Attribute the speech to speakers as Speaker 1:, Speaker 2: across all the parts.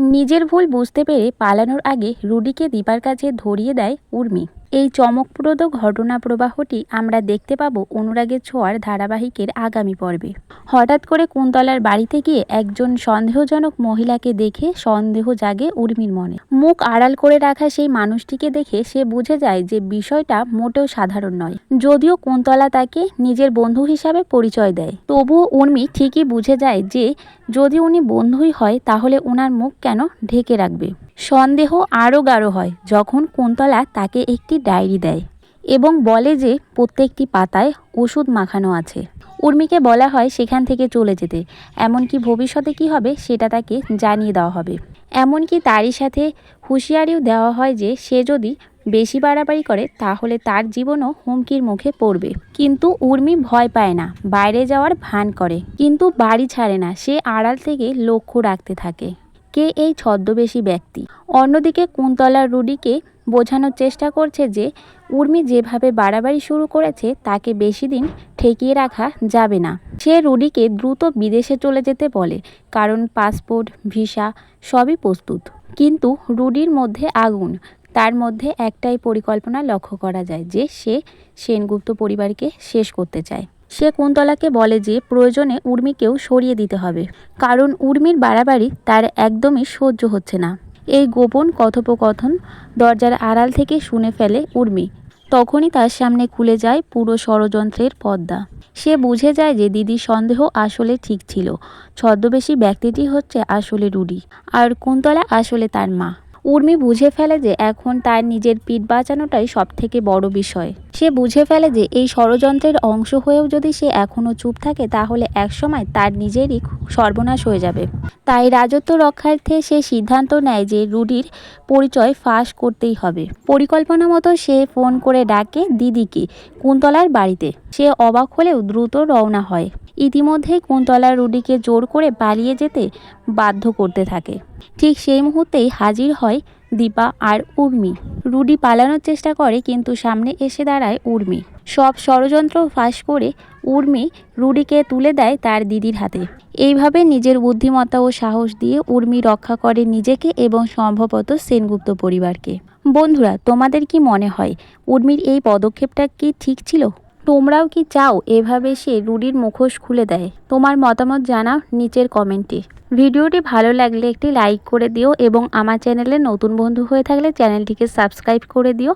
Speaker 1: নিজের ভুল বুঝতে পেরে পালানোর আগে রুডিকে দীপার কাছে ধরিয়ে দেয় উর্মি। এই চমকপ্রদ ঘটনা প্রবাহটি আমরা দেখতে পাবো অনুরাগের ছোঁয়ার ধারাবাহিকের আগামী পর্বে। হঠাৎ করে কুন্তলার বাড়িতে গিয়ে একজন সন্দেহজনক মহিলাকে দেখে সন্দেহ জাগে উর্মির মনে। মুখ আড়াল করে রাখা সেই মানুষটিকে দেখে সে বুঝে যায় যে বিষয়টা মোটেও সাধারণ নয়। যদিও কুন্তলা তাকে নিজের বন্ধু হিসাবে পরিচয় দেয়। তবুও উর্মি ঠিকই বুঝে যায় যে যদি উনি বন্ধুই হয় তাহলে ওনার মুখ কেন ঢেকে রাখবে। সন্দেহ আরও গাঢ় হয় যখন কুন্তলা তাকে একটি ডায়েরি দেয় এবং বলে যে প্রত্যেকটি পাতায় ওষুধ মাখানো আছে। উর্মিকে বলা হয় সেখান থেকে চলে যেতে। এমনকি ভবিষ্যতে কি হবে সেটা তাকে জানিয়ে দেওয়া হবে। এমনকি তারই সাথে হুঁশিয়ারিও দেওয়া হয় যে সে যদি বেশি বাড়াবাড়ি করে তাহলে তার জীবনও হুমকির মুখে পড়বে। কিন্তু উর্মি ভয় পায় না, বাইরে যাওয়ার ভান করে। কিন্তু বাড়ি ছাড়ে না, সে আড়াল থেকে লক্ষ্য রাখতে থাকে। কে এই ছদ্মবেশী ব্যক্তি? অন্যদিকে কুন্তলা রুডিকে বোঝানোর চেষ্টা করছে যে, উর্মি যেভাবে বাড়াবাড়ি শুরু করেছে, তাকে বেশি দিন ঠেকিয়ে রাখা যাবে না। সে রুডিকে দ্রুত বিদেশে চলে যেতে বলে, কারণ পাসপোর্ট, ভিসা সবই প্রস্তুত। কিন্তু রুডির মধ্যে আগুন। তার মধ্যে একটাই পরিকল্পনা লক্ষ্য করা যায় যে, সে সেনগুপ্ত পরিবারকে শেষ করতে চায়। সে কুন্তলাকে বলে যে প্রয়োজনে উর্মিকেও সরিয়ে দিতে হবে। কারণ উর্মির বাড়াবাড়ি তার একদমই সহ্য হচ্ছে না। এই গোপন কথোপকথন দরজার আড়াল থেকে শুনে ফেলে উর্মি। তখনই তার সামনে খুলে যায় পুরো ষড়যন্ত্রের পর্দা। সে বুঝে যায় যে দিদির সন্দেহ আসলে ঠিক ছিল। ছদ্মবেশী ব্যক্তিটি হচ্ছে আসলে রুডি, আর কুন্তলা আসলে তার মা। উর্মি বুঝে ফেলে যে এখন তার নিজের পিঠ বাঁচানোটাই সব থেকে বড় বিষয়। সে বুঝে ফেলে যে এই ষড়যন্ত্রের অংশ হয়েও যদি সে এখনও চুপ থাকে, তাহলে একসময় তার নিজেরই সর্বনাশ হয়ে যাবে। তাই রাজত্ব রক্ষার্থে সে সিদ্ধান্ত নেয় যে রুডির পরিচয় ফাঁস করতেই হবে। পরিকল্পনা মতো সে ফোন করে ডাকে দিদিকে কুন্তলার বাড়িতে। সে অবাক হলেও দ্রুত রওনা হয়। ইতিমধ্যেই কুন্তলা রুডিকে জোর করে পালিয়ে যেতে বাধ্য করতে থাকে। ঠিক সেই মুহূর্তেই হাজির হয় দীপা আর উর্মি। রুডি পালানোর চেষ্টা করে, কিন্তু সামনে এসে দাঁড়ায় উর্মি। সব ষড়যন্ত্র ফাঁস করে উর্মি রুডিকে তুলে দেয় তার দিদির হাতে। এইভাবে নিজের বুদ্ধিমত্তা ও সাহস দিয়ে উর্মি রক্ষা করে নিজেকে এবং সম্ভবত সেনগুপ্ত পরিবারকে। বন্ধুরা, তোমাদের কি মনে হয়, উর্মির এই পদক্ষেপটা কি ঠিক ছিল? তোমরাও কি চাও এভাবে সে রুডির মুখোশ খুলে দেয়? তোমার মতামত জানাও নিচের কমেন্টে। ভিডিওটি ভালো লাগলে একটি লাইক করে দিও এবং আমার চ্যানেলে নতুন বন্ধু হয়ে থাকলে চ্যানেলটিকে সাবস্ক্রাইব করে দিও।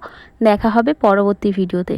Speaker 1: দেখা হবে পরবর্তী ভিডিওতে।